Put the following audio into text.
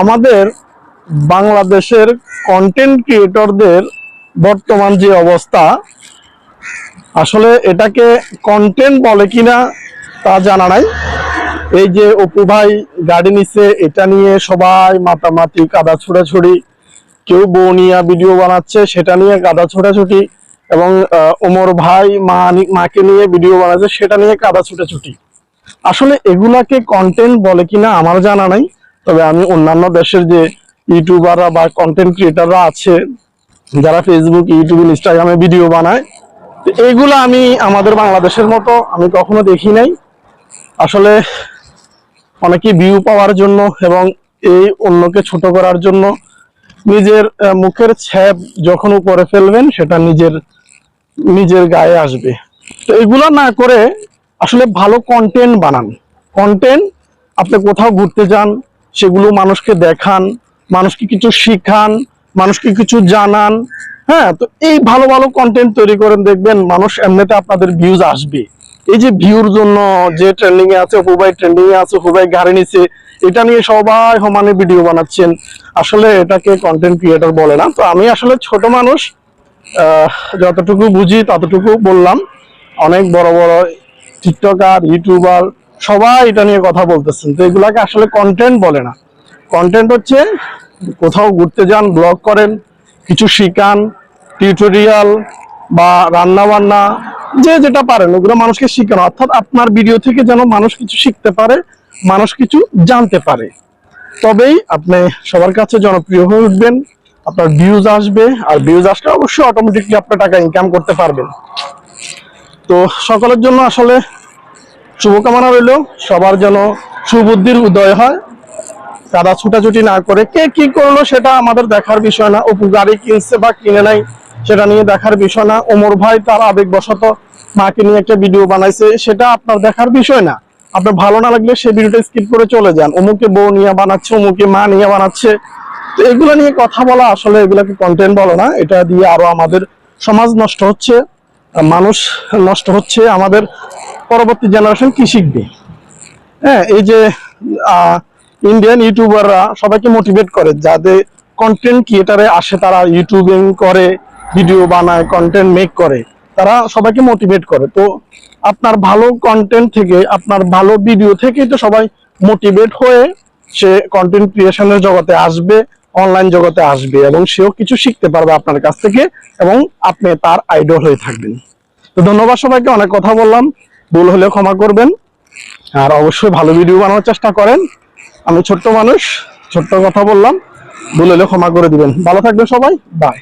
আমাদের বাংলাদেশের কন্টেন্ট ক্রিয়েটরদের বর্তমান যে অবস্থা, আসলে এটাকে কন্টেন্ট বলে কিনা তা জানা নাই। এই যে অপু ভাই গাড়ি নিছে, এটা নিয়ে সবাই মাতামাতি, কাদা ছোড়াছুড়ি, কেউ বউ নিয়ে ভিডিও বানাচ্ছে, সেটা নিয়ে কাদা ছোটাছুটি এবং ওমর ভাই মা মাকে নিয়ে ভিডিও বানাচ্ছে, সেটা নিয়ে কাদা ছুটাছুটি। আসলে এগুলাকে কন্টেন্ট বলে কিনা আমার জানা নাই। তবে আমি অন্যান্য দেশের যে ইউটিউবাররা বা কন্টেন্ট ক্রিয়েটাররা আছে, যারা ফেসবুক ইউটিউব ইনস্টাগ্রামে ভিডিও বানায়, তো এগুলো আমি আমাদের বাংলাদেশের মতো আমি কখনো দেখি নাই। আসলে অনেকে ভিউ পাওয়ার জন্য এবং এই অন্যকে ছোট করার জন্য নিজের মুখের ছ্যাপ যখন উপরে ফেলবেন, সেটা নিজের নিজের গায়ে আসবে। তো এগুলো না করে আসলে ভালো কন্টেন্ট বানান। কন্টেন্ট আপনি কোথাও ঘুরতে যান সেগুলো মানুষকে দেখান, মানুষকে কিছু শিখান, মানুষকে কিছু জানান হ্যাঁ? তো এই ভালো ভালো কন্টেন্ট তৈরি করেন, দেখবেন মানুষ এমনিতে আপনাদের ভিউজ আসবে। এই যে ভিউর জন্য যে ট্রেন্ডিং এ আছে হুবাই ট্রেন্ডিং এ আছে হুবাই গাড়ি নিছে, এটা নিয়ে সবাই সমানে ভিডিও বানাচ্ছেন। আসলে এটাকে কন্টেন্ট ক্রিয়েটর বলে না। তো আমি আসলে ছোট মানুষ যতটুকু বুঝি ততটুকু বললাম। অনেক বড় বড় টিকটকার ইউটিউবার সবাই এটা নিয়ে কথা বলতেছেন। তো এগুলাকে আসলে কন্টেন্ট বলে না। কন্টেন্ট হচ্ছে কোথাও ঘুরতে যান ব্লগ করেন, কিছু শিখান টিউটোরিয়াল বা রান্না বান্না যে যেটা পারেন, ওগুলো মানুষকে শিখানো। অর্থাৎ আপনার ভিডিও থেকে যেন মানুষ কিছু শিখতে পারে, মানুষ কিছু জানতে পারে। তবেই আপনি সবার কাছে জনপ্রিয় হয়ে উঠবেন, আপনার ভিউজ আসবে, আর ভিউজ আসলে অবশ্যই অটোমেটিকলি আপনার টাকা ইনকাম করতে পারবেন। তো সকলের জন্য আসলে শুভকামনা রইল। সবার যেন সুবুদ্ধির উদয় হয়। কাদা ছুটাছুটি না করে কে কি করল সেটা আমাদের দেখার বিষয় না। অপু গাড়ি কিনছে বা কিনে নাই সেটা নিয়ে দেখার বিষয় না। ওমর ভাই তার আবেগবশত মাকে নিয়ে একটা ভিডিও বানাইছে, সেটা আপনার দেখার বিষয় না। আপনার ভালো না লাগলে সেই ভিডিওটা স্কিপ করে চলে যান। অমুকে বউ নিয়ে বানাচ্ছে, অমুকে মা নিয়ে বানাচ্ছে। তো এগুলো নিয়ে কথা বলা আসলে এগুলাকে কন্টেন্ট বলো না। এটা দিয়ে আরও আমাদের সমাজ নষ্ট হচ্ছে। মানুষ নষ্ট হচ্ছে আমাদের পরবর্তী জেনারেশন কি শিখবে? হ্যাঁ এই যে ইন্ডিয়ান ইউটিউবাররা সবাইকে মোটিভেট করে, যাদের কন্টেন্ট ক্রিয়েটারে আসে, তারা ইউটিউবিং করে ভিডিও বানায় কন্টেন্ট মেক করে, তারা সবাইকে মোটিভেট করে। তো আপনার ভালো কন্টেন্ট থেকে, আপনার ভালো ভিডিও থেকেই তো সবাই মোটিভেট হয়ে সে কন্টেন্ট ক্রিয়েশনের জগতে আসবে অনলাইন জগতে আসবে, এবং সেও কিছু শিখতে পারবে আপনার কাছ থেকে, এবং আপনি তার আইডল হয়ে থাকবেন। তো ধন্যবাদ সবাইকে, অনেক কথা বললাম। ভুল হলে ক্ষমা করবেন। আর অবশ্যই ভালো ভিডিও বানানোর চেষ্টা করেন। আমি ছোট্ট মানুষ, ছোট্ট কথা বললাম, ভুল হলে ক্ষমা করে দিবেন। ভালো থাকবেন সবাই বাই